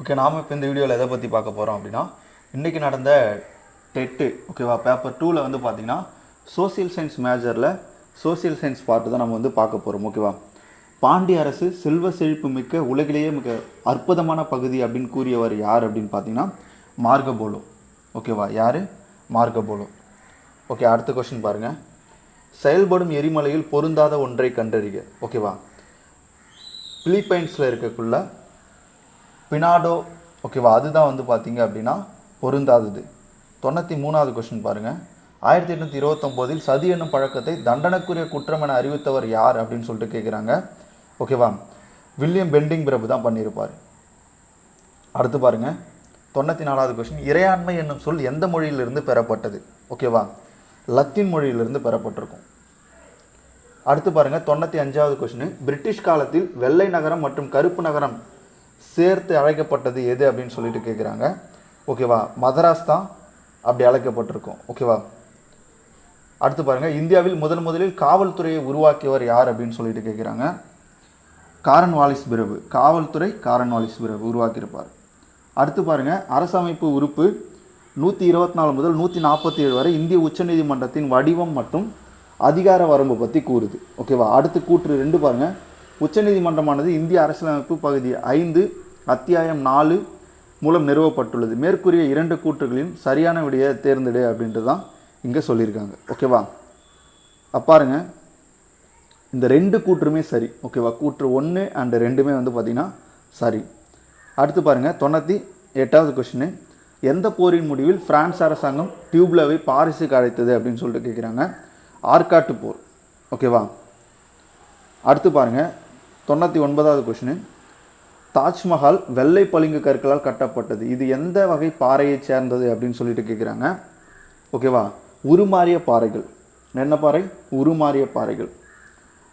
Okay நாம் இப்போ இந்த வீடியோவில் எதை பற்றி பார்க்க போகிறோம் அப்படின்னா இன்றைக்கி நடந்த டெட்டு ஓகேவா பேப்பர் டூவில் வந்து பார்த்தீங்கன்னா சோசியல் சயின்ஸ் மேஜரில் சோசியல் சயின்ஸ் பார்ட்டு தான் நம்ம வந்து பார்க்க போகிறோம் ஓகேவா பாண்டிய அரசு செல்வ செழிப்பு மிக்க உலகிலேயே மிக அற்புதமான பகுதி அப்படின்னு கூறியவர் யார் அப்படின்னு பார்த்தீங்கன்னா மார்கபோலோ ஓகேவா யார்? மார்கபோலோ. ஓகே அடுத்த கொஸ்டின் பாருங்கள் செயல்படும் எரிமலையில் பொருந்தாத ஒன்றை கண்டறிக ஓகேவா பிலிப்பைன்ஸில் இருக்கக்குள்ள பினாடோ ஓகேவா அதுதான் வந்து பார்த்தீங்க அப்படின்னா பொருந்தாதது. தொண்ணூற்றி மூணாவது கொஸ்டின் பாருங்கள் ஆயிரத்தி எட்நூற்றி இருபத்தொம்போதில் சதி என்னும் பழக்கத்தை தண்டனைக்குரிய குற்றம் என அறிவித்தவர் யார் அப்படின்னு சொல்லிட்டு கேட்குறாங்க ஓகேவா வில்லியம் பெண்டிங் பிரபு தான் பண்ணியிருப்பார். அடுத்து பாருங்கள் தொண்ணூற்றி நாலாவது கொஸ்டின் இறையாண்மை என்னும் சொல் எந்த மொழியிலிருந்து பெறப்பட்டது? ஓகேவா லத்தீன் மொழியிலிருந்து பெறப்பட்டிருக்கும். அடுத்து பாருங்கள் தொண்ணூற்றி அஞ்சாவது கொஸ்டின் பிரிட்டிஷ் காலத்தில் வெள்ளை நகரம் மற்றும் கருப்பு நகரம் சேர்த்து அழைக்கப்பட்டது எது அப்படின்னு சொல்லிட்டு கேட்குறாங்க ஓகேவா மதராஸ் தான் அப்படி அழைக்கப்பட்டிருக்கும். ஓகேவா அடுத்து பாருங்கள் இந்தியாவில் முதன் முதலில் காவல்துறையை உருவாக்கியவர் யார் அப்படின்னு சொல்லிட்டு கேட்குறாங்க காரன் வாலிஸ் பிரபு காவல்துறை காரன் வாலிஸ் பிரபு உருவாக்கியிருப்பார். அடுத்து பாருங்கள் அரசமைப்பு உறுப்பு நூற்றி இருபத்தி நாலு முதல் நூற்றி நாற்பத்தி ஏழு வரை இந்திய உச்சநீதிமன்றத்தின் வடிவம் மற்றும் அதிகார வரம்பு பற்றி கூறுது. ஓகேவா அடுத்து கூற்று ரெண்டு பாருங்கள் உச்சநீதிமன்றமானது இந்திய அரசியலமைப்பு பகுதி ஐந்து அத்தியாயம் நாலு மூலம் நிறுவப்பட்டுள்ளது. மேற்கூறிய இரண்டு கூற்றுகளின் சரியான விடையை தேர்ந்தெடு அப்படின்ட்டு தான் இங்கே சொல்லியிருக்காங்க. ஓகேவா? அப்பாருங்க இந்த ரெண்டு கூற்றுமே சரி. ஓகேவா? கூற்று ஒன்று அண்டு ரெண்டுமே வந்து பார்த்திங்கன்னா சரி. அடுத்து பாருங்கள் தொண்ணூற்றி எட்டாவது கொஷினு எந்த போரின் முடிவில் பிரான்ஸ் அரசாங்கம் டியூப்லவை பாரிஸுக்கு அழைத்தது அப்படின்னு சொல்லிட்டு கேட்குறாங்க ஆர்காட்டு போர். ஓகேவா? அடுத்து பாருங்கள் தொண்ணூற்றி ஒன்பதாவது கொஷினு தாஜ்மஹால் வெள்ளை பளிங்கு கற்களால் கட்டப்பட்டது. இது எந்த வகை பாறையை சேர்ந்தது அப்படின்னு சொல்லிட்டு கேட்குறாங்க ஓகேவா உருமாறிய பாறைகள். என்ன பாறை? உருமாறிய பாறைகள்.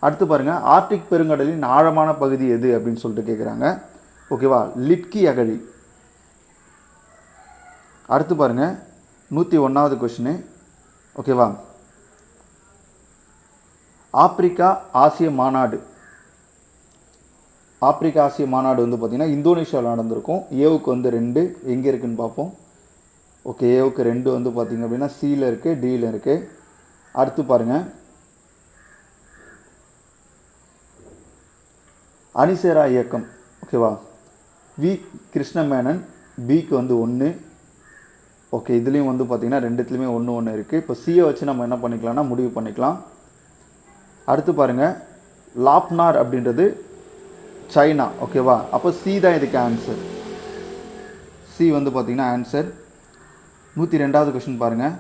அடுத்து பாருங்கள் ஆர்டிக் பெருங்கடலின் ஆழமான பகுதி எது அப்படின்னு சொல்லிட்டு கேட்குறாங்க ஓகேவா லிட்கி அகழி. அடுத்து பாருங்கள் நூற்றி ஒன்றாவது கொஷினு ஓகேவா ஆப்பிரிக்கா ஆசிய மாநாடு. ஆப்பிரிக்கா ஆசிய மாநாடு வந்து பார்த்திங்கன்னா இந்தோனேஷியாவில் நடந்திருக்கும். ஏவுக்கு வந்து ரெண்டு எங்கே இருக்குதுன்னு பார்ப்போம். ஓகே ஏவுக்கு ரெண்டு வந்து பார்த்திங்க அப்படின்னா சியில் இருக்குது டியில் இருக்குது அடுத்து பாருங்கள் அணிசேரா இயக்கம். ஓகேவா வி? கிருஷ்ணமேனன் பிக்கு வந்து ஒன்று ஓகே இதுலேயும் வந்து பார்த்திங்கன்னா ரெண்டுத்துலேயுமே ஒன்று ஒன்று இருக்குது இப்போ சியை வச்சு நம்ம என்ன பண்ணிக்கலாம்னா முடிவு பண்ணிக்கலாம். அடுத்து பாருங்கள் லாப்னார் அப்படின்றது சைனா ஓகேவா அப்போ சி தான் இதுக்கு ஆன்சர் சி வந்து பார்த்திங்கன்னா ஆன்சர் நூற்றி ரெண்டாவது கொஷின் பாருங்கள்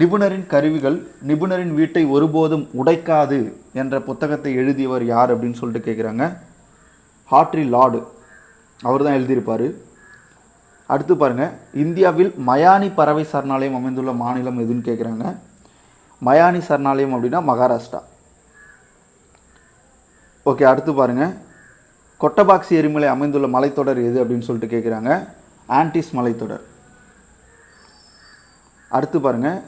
நிபுணரின் கருவிகள் நிபுணரின் வீட்டை ஒருபோதும் உடைக்காது என்ற புத்தகத்தை எழுதியவர் யார் அப்படின்னு சொல்லிட்டு கேட்குறாங்க. ஹாட்ரி லார்டு அவர் தான் எழுதியிருப்பார். அடுத்து பாருங்கள் இந்தியாவில் மயானி பறவை சரணாலயம் அமைந்துள்ள மாநிலம் எதுன்னு கேட்குறாங்க. மயானி சரணாலயம் அப்படின்னா மகாராஷ்டிரா. ஓகே அடுத்து பாருங்கள் கொட்டபாக்சி எரிமலை அமைந்துள்ள மலைத்தொடர் எது அப்படின்னு சொல்லிட்டு கேட்குறாங்க ஆன்டிஸ் மலைத்தொடர். அடுத்து பாருங்கள்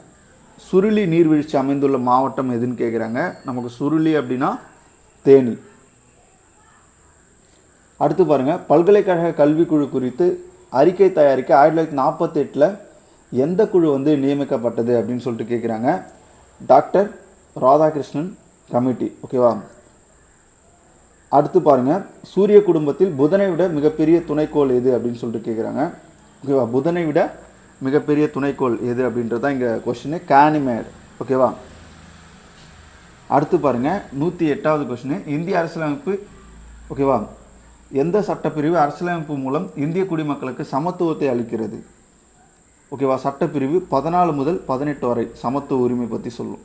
சுருளி நீர்வீழ்ச்சி அமைந்துள்ள மாவட்டம் எதுன்னு கேட்குறாங்க நமக்கு சுருளி அப்படின்னா தேனி. அடுத்து பாருங்கள் பல்கலைக்கழக கல்விக்குழு குறித்து அறிக்கை தயாரிக்க ஆயிரத்தி தொள்ளாயிரத்தி நாற்பத்தெட்டில் எந்த குழு வந்து நியமிக்கப்பட்டது அப்படின்னு சொல்லிட்டு கேட்குறாங்க டாக்டர் ராதாகிருஷ்ணன் கமிட்டி ஓகேவா? அடுத்து பாருங்கள் சூரிய குடும்பத்தில் புதனை விட மிகப்பெரிய துணைக்கோள் எது அப்படின்னு சொல்லிட்டு கேட்குறாங்க ஓகேவா புதனை விட மிகப்பெரிய துணைக்கோள் எது அப்படின்றது தான் இங்கே கொஷினு கேனிமேட் ஓகேவா அடுத்து பாருங்கள் நூற்றி எட்டாவது கொஷினு இந்திய அரசியலமைப்பு ஓகேவா எந்த சட்டப்பிரிவு அரசியலமைப்பு மூலம் இந்திய குடிமக்களுக்கு சமத்துவத்தை அளிக்கிறது? ஓகேவா சட்டப்பிரிவு பதினாலு முதல் பதினெட்டு வரை சமத்துவ உரிமை பற்றி சொல்லும்.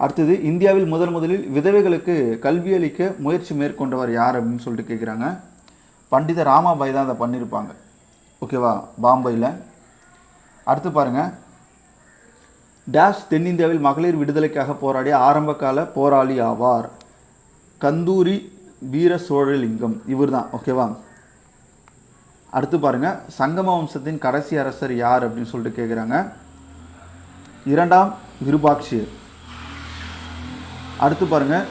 அடுத்தது இந்தியாவில் முதல் முதலில் விதவைகளுக்கு கல்வி அளிக்க முயற்சி மேற்கொண்டவர் யார் அப்படின்னு சொல்லிட்டு கேட்குறாங்க பண்டித ராமாபாய் தான் அதை பண்ணியிருப்பாங்க ஓகேவா பாம்பையில் அடுத்து பாருங்கள் டேஷ் தென்னிந்தியாவில் மகளிர் விடுதலைக்காக போராடிய ஆரம்பகால போராளி ஆவார். கந்தூரி வீர சோழலிங்கம் இவர் தான் ஓகேவா அடுத்து பாருங்கள் சங்கம வம்சத்தின் கடைசி அரசர் யார் அப்படின்னு சொல்லிட்டு கேட்குறாங்க இரண்டாம் விருபாட்சியர். அடுத்து பாருங்கள்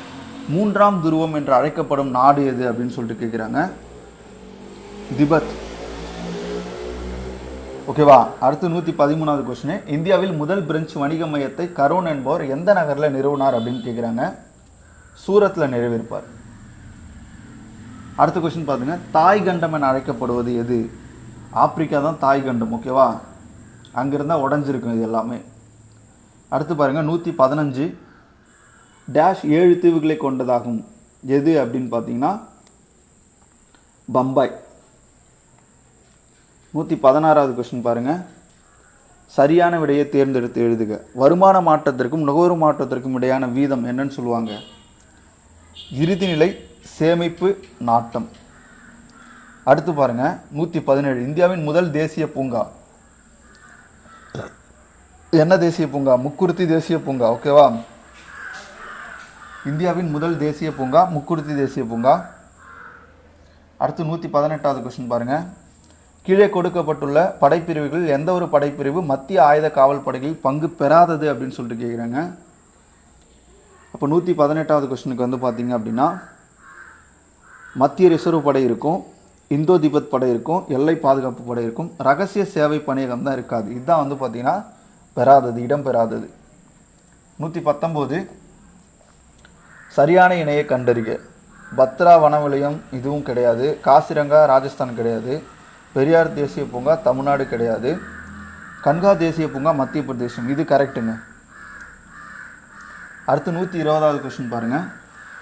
மூன்றாம் துருவம் என்று அழைக்கப்படும் நாடு எது அப்படின்னு சொல்லிட்டு கேட்குறாங்க திபத். ஓகேவா அடுத்து நூற்றி பதிமூணாவது கொஸ்டின் இந்தியாவில் முதல் பிரெஞ்சு வணிக மையத்தை கரோன் என்பவர் எந்த நகரில் நிறுவனார் அப்படின்னு கேட்குறாங்க சூரத்தில் நிறைவேற்பார் அடுத்த கொஸ்டின் பார்த்துங்க தாய் கண்டம் என அழைக்கப்படுவது எது? ஆப்பிரிக்கா தான் தாய் கண்டம் ஓகேவா அங்கிருந்தால் உடஞ்சிருக்கும் இது எல்லாமே. அடுத்து பாருங்க நூற்றி பதினஞ்சு. டேஷ் ஏழு தீவுகளை கொண்டதாகும். எது அப்படின்னு பார்த்தீங்கன்னா பம்பாய். நூற்றி பதினாறாவது கொஸ்டின் பாருங்கள் சரியான விடையை தேர்ந்தெடுத்து எழுதுக. வருமான மாற்றத்திற்கும் நுகர்வு மாற்றத்திற்கும் இடையான வீதம் என்னன்னு சொல்லுவாங்க. இறுதிநிலை சேமிப்பு நாட்டம். அடுத்து பாருங்க நூற்றி பதினேழு. இந்தியாவின் முதல் தேசிய பூங்கா. என்ன தேசிய பூங்கா? முக்குருத்தி தேசிய பூங்கா. ஓகேவா? இந்தியாவின் முதல் தேசிய பூங்கா முக்குருத்தி தேசிய பூங்கா. அடுத்து நூற்றி பதினெட்டாவது கொஸ்டின் பாருங்கள் கீழே கொடுக்கப்பட்டுள்ள படைப்பிரிவுகளில் எந்த ஒரு படைப்பிரிவு மத்திய ஆயுத காவல் படைகளில் பங்கு பெறாதது அப்படின்னு சொல்லிட்டு கேட்குறாங்க அப்போ நூற்றி பதினெட்டாவது கொஸ்டினுக்கு வந்து பார்த்தீங்க அப்படின்னா மத்திய ரிசர்வ் படை இருக்கும் இந்தோ திபத் படை இருக்கும் எல்லை பாதுகாப்பு படை இருக்கும் ரகசிய சேவை பணியகம் தான் இருக்காது. இதுதான் வந்து பார்த்திங்கன்னா பெறாதது இடம் பெறாதது. நூற்றி பத்தொம்போது சரியான இணையை கண்டறிக. பத்ரா வனவிலயம் இதுவும் கிடையாது. காசிரங்கா ராஜஸ்தான் கிடையாது. பெரியார் தேசிய பூங்கா தமிழ்நாடு கிடையாது. கன்கா தேசிய பூங்கா மத்திய பிரதேசம். இது கரெக்டுங்க அடுத்து நூற்றி இருபதாவது கொஸ்டின் பாருங்கள்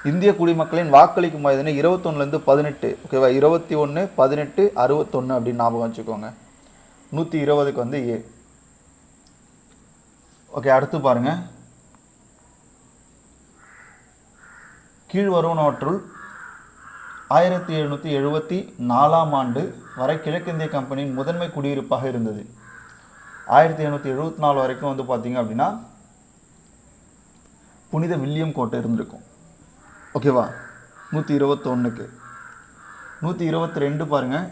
இந்திய குடிமக்களின் வாக்களிக்கும் வயதுன்னு இருபத்தொன்னுலேருந்து பதினெட்டு. ஓகேவா இருபத்தி ஒன்று பதினெட்டு அறுபத்தொன்று அப்படின்னு ஞாபகம் வச்சுக்கோங்க. நூற்றி இருபதுக்கு வந்து ஏ. ஓகே அடுத்து பாருங்கள் கீழ்வருவனவற்றுள் ஆயிரத்தி எழுநூற்றி எழுபத்தி நாலாம் ஆண்டு வரை கிழக்கிந்திய கம்பெனியின் முதன்மை குடியிருப்பாக இருந்தது. ஆயிரத்தி எழுநூற்றி எழுபத்தி நாலு வரைக்கும் வந்து பார்த்தீங்க அப்படின்னா புனித வில்லியம் கோட்டை இருந்திருக்கும். ஓகேவா நூற்றி இருபத்தொன்னுக்கு. நூற்றி இருபத்தி ரெண்டு பாருங்கள்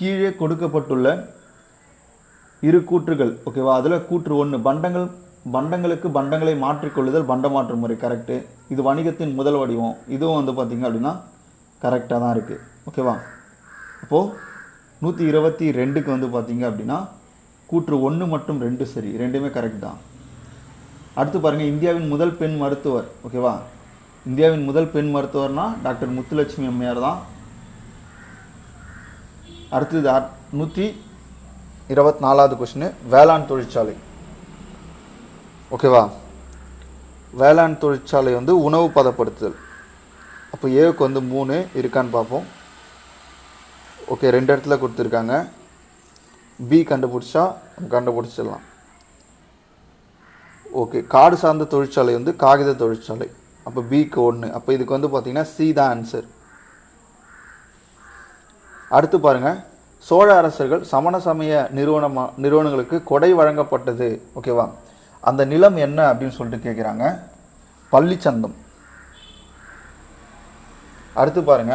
கீழே கொடுக்கப்பட்டுள்ள இரு கூற்றுகள். ஓகேவா அதில் கூற்று ஒன்று பண்டங்கள் பண்டங்களுக்கு பண்டங்களை மாற்றிக்கொள்ளுதல் பண்ட மாற்று முறை கரெக்டு இது வணிகத்தின் முதல் வடிவம். இதுவும் வந்து பார்த்திங்க அப்படின்னா கரெக்டாக தான் இருக்குது ஓகேவா அப்போது நூற்றி இருபத்தி ரெண்டுக்கு வந்து பார்த்திங்க அப்படின்னா கூற்று ஒன்று மற்றும் ரெண்டு சரி. ரெண்டுமே கரெக்ட் தான். அடுத்து பாருங்கள் இந்தியாவின் முதல் பெண் மருத்துவர். ஓகேவா இந்தியாவின் முதல் பெண் மருத்துவர்னால் டாக்டர் முத்துலட்சுமி அம்மையார் தான். அடுத்தது நூற்றி இருபத்தி நாலாவது கொஷினு வேளாண் தொழிற்சாலை. ஓகேவா? வேளாண் தொழிற்சாலை வந்து உணவு பதப்படுத்துதல். அப்போ ஏவுக்கு வந்து மூணு இருக்கான்னு பார்ப்போம் ஓகே ரெண்டு இடத்துல கொடுத்துருக்காங்க. பி கண்டுபிடிச்சா கண்டுபிடிச்சிடலாம். ஓகே காடு சார்ந்த தொழிற்சாலை வந்து காகித தொழிற்சாலை. அப்போ பிக்கு ஒன்று அப்போ இதுக்கு வந்து பார்த்தீங்கன்னா சி தான் ஆன்சர் அடுத்து பாருங்கள் சோழ அரசர்கள் சமண சமய நிறுவனமா நிறுவனங்களுக்கு கொடை வழங்கப்பட்டது. ஓகேவா? அந்த நிலம் என்ன அப்படின்னு சொல்லிட்டு கேட்குறாங்க பள்ளிச்சந்தம். அடுத்து பாருங்க.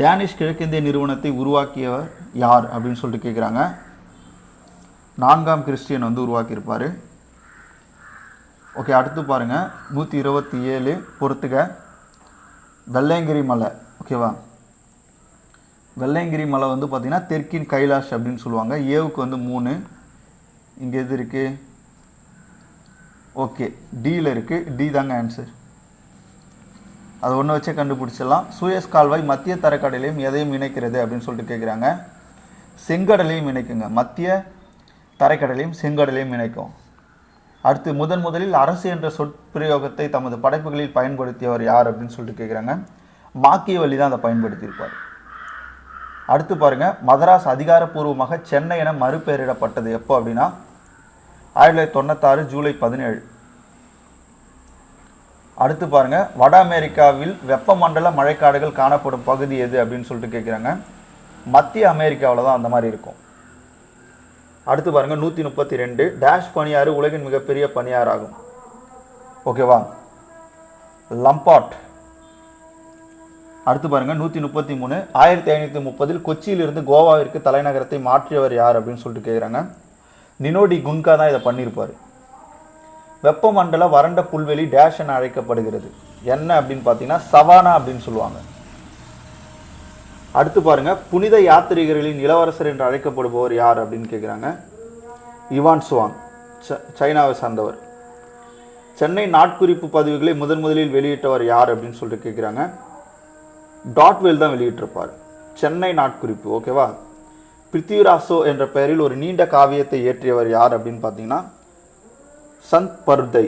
டேனிஷ் கிழக்கிந்திய நிறுவனத்தை உருவாக்கியவர் யார் அப்படின்னு சொல்லிட்டு கேட்குறாங்க நான்காம் கிறிஸ்டியன் வந்து உருவாக்கியிருப்பார். ஓகே அடுத்து பாருங்கள் நூற்றி இருபத்தி ஏழு பொறுத்துக. வெள்ளையங்கிரி மலை ஓகேவா? வெள்ளையங்கிரி மலை வந்து பார்த்திங்கன்னா தெற்கின் கைலாஷ் அப்படின்னு சொல்லுவாங்க. ஏவுக்கு வந்து மூணு இங்கே எது இருக்குது ஓகே டியில் இருக்குது டி தாங்க ஆன்சர் அது ஒன்று வச்சே கண்டுபிடிச்சிடலாம். சூயஸ் கால்வாய் மத்திய தரைக்கடலையும் எதையும் இணைக்கிறது அப்படின்னு சொல்லிட்டு கேட்குறாங்க செங்கடலையும் இணைக்குங்க. மத்திய தரைக்கடலையும் செங்கடலையும் இணைக்கும். அடுத்து முதன் முதலில் அரசு என்ற சொற்பிரயோகத்தை தமது படைப்புகளில் பயன்படுத்தியவர் யார் அப்படின்னு சொல்லிட்டு கேட்குறாங்க மாக்கியவல்லி தான் அதை பயன்படுத்தியிருப்பார். அடுத்து பாருங்கள் மதராஸ் அதிகாரப்பூர்வமாக சென்னை என மறுபெயரிடப்பட்டது எப்போ அப்படின்னா ஆயிரத்தி தொள்ளாயிரத்தி தொண்ணூத்தாறு ஜூலை பதினேழு. அடுத்து பாருங்க வட அமெரிக்காவில் வெப்பமண்டல மழைக்காடுகள் காணப்படும் பகுதி எது அப்படின்னு சொல்லிட்டு கேட்குறாங்க மத்திய அமெரிக்காவில் தான் அந்த மாதிரி இருக்கும். அடுத்து பாருங்க நூற்றி முப்பத்தி ரெண்டு டேஷ் பனியாறு உலகின் மிகப்பெரிய பனியாறு ஆகும் ஓகேவா? லம்பாட். அடுத்து பாருங்க நூற்றி முப்பத்தி மூணு ஆயிரத்தி ஐநூற்றி முப்பதில் கொச்சியிலிருந்து கோவாவிற்கு தலைநகரத்தை மாற்றியவர் யார் அப்படின்னு சொல்லிட்டு கேட்குறாங்க நினோடி குன்கா தான் இதை பண்ணியிருப்பார். வெப்பமண்டல வறண்ட புல்வெளி டேஷ் என அழைக்கப்படுகிறது. என்ன அப்படின்னு பார்த்தீங்கன்னா சவானா அப்படின்னு சொல்லுவாங்க. அடுத்து பாருங்க புனித யாத்திரிகர்களின் இளவரசர் என்று அழைக்கப்படுபவர் யார் அப்படின்னு கேட்குறாங்க இவான் சுவாங் ச- சைனாவை சார்ந்தவர். சென்னை நாட்குறிப்பு பதிவுகளை முதன் முதலில் வெளியிட்டவர் யார் அப்படின்னு சொல்லிட்டு கேட்குறாங்க டாட்வெல் தான் வெளியிட்டிருப்பார். சென்னை நாட்குறிப்பு ஓகேவா பிருத்திவிராசோ என்ற பெயரில் ஒரு நீண்ட காவியத்தை இயற்றியவர் யார் அப்படின்னு பார்த்தீங்கன்னா சந்த் பர்தை.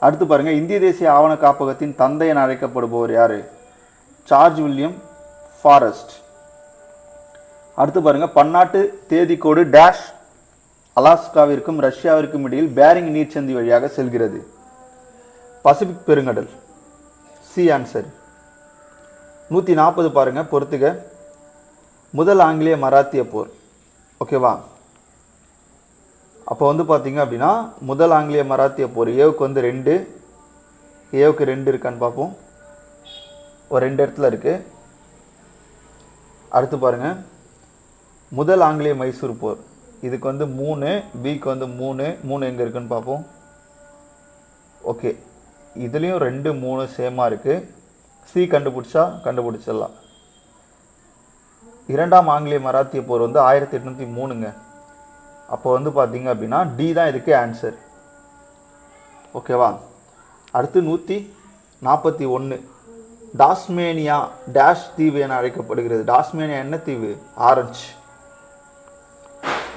அடுத்து பாருங்கள் இந்திய தேசிய ஆவண காப்பகத்தின் தந்தை என அழைக்கப்படுபவர் யார்? George William Forrest. அடுத்து பாருங்க பன்னாட்டு தேதிக்கோடு டேஷ் அலாஸ்காவிற்கும் ரஷ்யாவிற்கும் இடையில் பேரிங் நீர்ச்சந்தி வழியாக செல்கிறது. பசிபிக் பெருங்கடல். சி ஆன்சர் நூற்றி நாற்பது பாருங்கள் பொறுத்துக. முதல் ஆங்கிலேய மராத்திய போர். ஓகேவா அப்போ வந்து பார்த்தீங்க அப்படின்னா முதல் ஆங்கிலேய மராத்திய போர். ஏவுக்கு வந்து ரெண்டு. ஏவுக்கு ரெண்டு இருக்கான்னு பார்ப்போம் ஒரு ரெண்டு இடத்துல இருக்குது அடுத்து பாருங்கள் முதல் ஆங்கிலேய மைசூர் போர். இதுக்கு வந்து மூணு பிக்கு வந்து மூணு. மூணு எங்கே இருக்குன்னு பார்ப்போம் ஓகே இதுலேயும் ரெண்டு மூணு சேமாக இருக்குது சி கண்டுபிடிச்சா கண்டுபிடிச்சிடலாம். இரண்டாம் ஆங்கிலேய மராத்திய போர் வந்து ஆயிரத்தி எட்நூற்றி மூணுங்க. அப்போ வந்து பார்த்தீங்க அப்படின்னா டி தான் இதுக்கு ஆன்சர் ஓகேவா அடுத்து நூற்றி நாற்பத்தி ஒன்று டாஸ்மேனியா டேஷ் தீவு என அழைக்கப்படுகிறது. டாஸ்மேனியா என்ன தீவு? ஆரஞ்சு.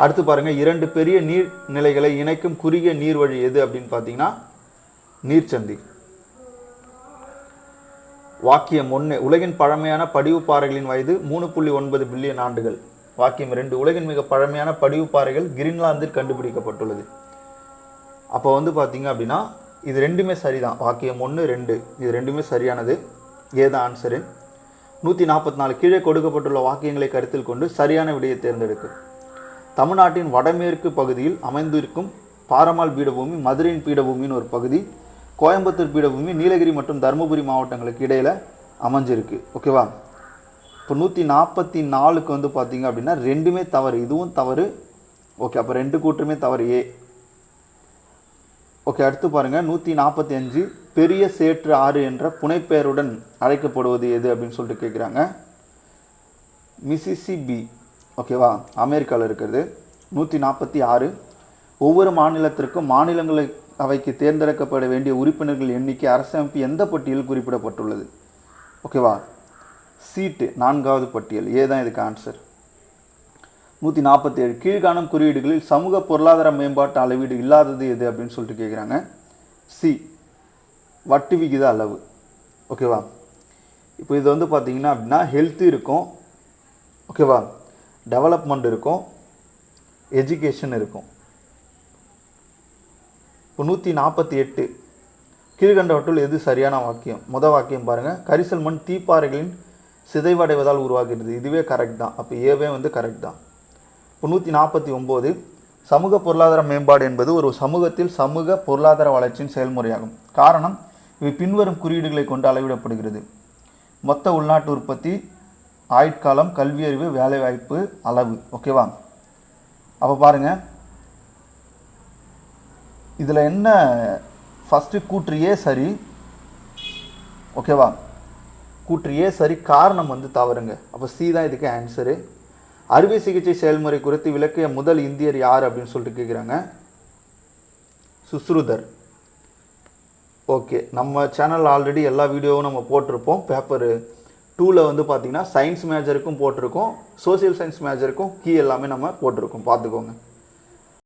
அடுத்து பாருங்கள் இரண்டு பெரிய நீர் நிலைகளை இணைக்கும் குறுகிய நீர்வழி எது அப்படின்னு பார்த்தீங்கன்னா நீர்ச்சந்தி. வாக்கியம் ஒன்று உலகின் பழமையான படிவு பாறைகளின் வயது மூணு புள்ளி ஒன்பது பில்லியன் ஆண்டுகள். வாக்கியம் ரெண்டு உலகின் மிக பழமையான படிவு பாறைகள் கிரீன்லாந்தில் கண்டுபிடிக்கப்பட்டுள்ளது. அப்போ வந்து பார்த்தீங்க அப்படின்னா இது ரெண்டுமே சரிதான். வாக்கியம் ஒன்று ரெண்டு இது ரெண்டுமே சரியானது. ஏதான் ஆன்சரு நூற்றி நாற்பத்தி நாலு கீழே கொடுக்கப்பட்டுள்ள வாக்கியங்களை கருத்தில் கொண்டு சரியான விடையை தேர்ந்தெடுக்கு. தமிழ்நாட்டின் வடமேற்கு பகுதியில் அமைந்திருக்கும் பாரமால் பீடபூமி மதுரையின் பீடபூமின்னு ஒரு பகுதி கோயம்புத்தூர் பீடபூமி நீலகிரி மற்றும் தருமபுரி மாவட்டங்களுக்கு இடையில் அமைஞ்சிருக்கு. ஓகேவா இப்போ நூற்றி நாற்பத்தி நாலுக்கு வந்து பார்த்தீங்க அப்படின்னா ரெண்டுமே தவறு. இதுவும் தவறு. ஓகே அப்போ ரெண்டு கூற்றுமே தவறு ஏ. ஓகே அடுத்து பாருங்கள் நூற்றி நாற்பத்தி அஞ்சு பெரிய சேற்று ஆறு என்ற புனைப்பெயருடன் அழைக்கப்படுவது எது அப்படின்னு சொல்லிட்டு கேட்குறாங்க மிசிசிபி. ஓகேவா அமெரிக்காவில் இருக்கிறது. நூற்றி நாற்பத்தி ஆறு ஒவ்வொரு மாநிலத்திற்கும் மாநிலங்களை அவைக்கு தேர்ந்தெடுக்கப்பட வேண்டிய உறுப்பினர்கள் எண்ணிக்கை அரசமைப்பு எந்த பட்டியலில் குறிப்பிடப்பட்டுள்ளது? ஓகேவா சீட்டு நான்காவது பட்டியல். ஏ தான் இதுக்கு ஆன்சர் நூற்றி நாற்பத்தி ஏழு கீழ்காணும் குறியீடுகளில் சமூக பொருளாதார மேம்பாட்டு அளவீடு இல்லாதது எது அப்படின்னு சொல்லிட்டு கேட்குறாங்க சி வட்டி விகித அளவு. ஓகேவா இப்போ இது வந்து பார்த்தீங்கன்னா அப்படின்னா ஹெல்த் இருக்கும். ஓகேவா டெவலப்மெண்ட் இருக்கும். எஜுகேஷன் இருக்கும். இப்போ நூற்றி நாற்பத்தி எட்டு. கீழ்கண்டவற்றுள் எது சரியான வாக்கியம்? முத வாக்கியம் பாருங்கள் கரிசல் மண் தீப்பாறைகளின் சிதைவடைவதால் உருவாகிறது. இதுவே கரெக்ட் தான். அப்போ ஏவே வந்து கரெக்ட் தான். இப்போ நூற்றி நாற்பத்தி ஒம்பது. சமூக பொருளாதார மேம்பாடு என்பது ஒரு சமூகத்தில் சமூக பொருளாதார வளர்ச்சியின் செயல்முறையாகும். காரணம் இவை பின்வரும் குறியீடுகளை கொண்டு அளவிடப்படுகிறது. மொத்த உள்நாட்டு உற்பத்தி ஆயுட்காலம் கல்வியறிவு வேலைவாய்ப்பு அளவு. ஓகேவா அப்போ பாருங்கள் இதில் என்ன ஃபஸ்ட்டு கூற்றியே சரி. ஓகேவா கூற்றியே சரி காரணம் வந்து தவறுங்க. அப்போ சி தான் இதுக்கு ஆன்சரு அறுவை சிகிச்சை செயல்முறை குறித்து விளக்கிய முதல் இந்தியர் யார் அப்படின்னு சொல்லிட்டு கேட்குறாங்க சுஸ்ருதர். ஓகே நம்ம சேனல் ஆல்ரெடி எல்லா வீடியோவும் நம்ம போட்டிருப்போம். பேப்பரு டூவில் வந்து பார்த்தீங்கன்னா சயின்ஸ் மேஜருக்கும் போட்டிருக்கோம். சோசியல் சயின்ஸ் மேஜருக்கும் கீ எல்லாமே நம்ம போட்டிருக்கோம். பார்த்துக்கோங்க